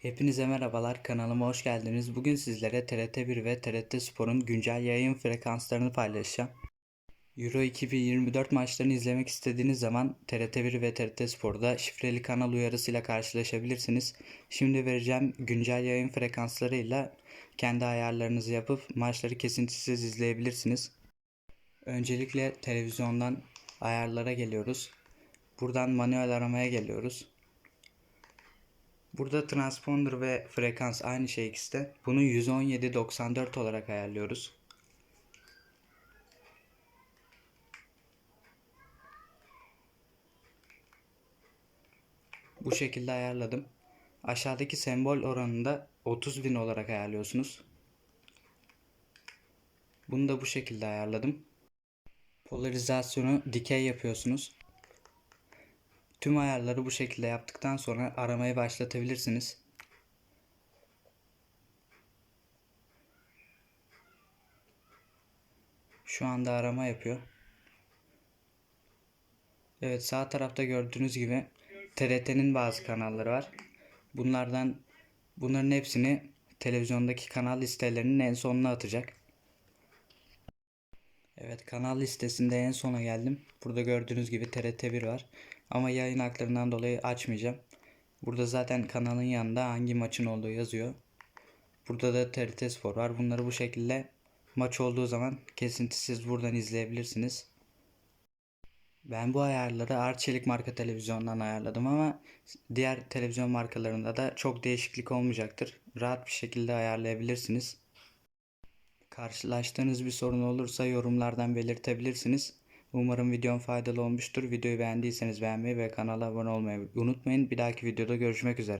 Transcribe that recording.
Hepinize merhabalar, kanalıma hoş geldiniz. Bugün sizlere TRT1 ve TRT Spor'un güncel yayın frekanslarını paylaşacağım. Euro 2024 maçlarını izlemek istediğiniz zaman TRT1 ve TRT Spor'da şifreli kanal uyarısıyla karşılaşabilirsiniz. Şimdi vereceğim güncel yayın frekanslarıyla kendi ayarlarınızı yapıp maçları kesintisiz izleyebilirsiniz. Öncelikle televizyondan ayarlara geliyoruz. Buradan manuel aramaya geliyoruz. Burada transponder ve frekans aynı şey ikisi. Bunu 117.94 olarak ayarlıyoruz. Bu şekilde ayarladım. Aşağıdaki sembol oranında 30.000 olarak ayarlıyorsunuz. Bunu da bu şekilde ayarladım. Polarizasyonu dikey yapıyorsunuz. Tüm ayarları bu şekilde yaptıktan sonra aramayı başlatabilirsiniz. Şu anda arama yapıyor. Evet sağ tarafta gördüğünüz gibi TRT'nin bazı kanalları var. Bunlardan bunların hepsini televizyondaki kanal listelerinin en sonuna atacak. Evet kanal listesinde en sona geldim. Burada gördüğünüz gibi TRT1 var. Ama yayın haklarından dolayı açmayacağım. Burada zaten kanalın yanında hangi maçın olduğu yazıyor. Burada da TRT Spor var. Bunları bu şekilde maç olduğu zaman kesintisiz buradan izleyebilirsiniz. Ben bu ayarları Arçelik marka televizyondan ayarladım ama diğer televizyon markalarında da çok değişiklik olmayacaktır. Rahat bir şekilde ayarlayabilirsiniz. Karşılaştığınız bir sorun olursa yorumlardan belirtebilirsiniz. Umarım videom faydalı olmuştur. Videoyu beğendiyseniz beğenmeyi ve kanala abone olmayı unutmayın. Bir dahaki videoda görüşmek üzere.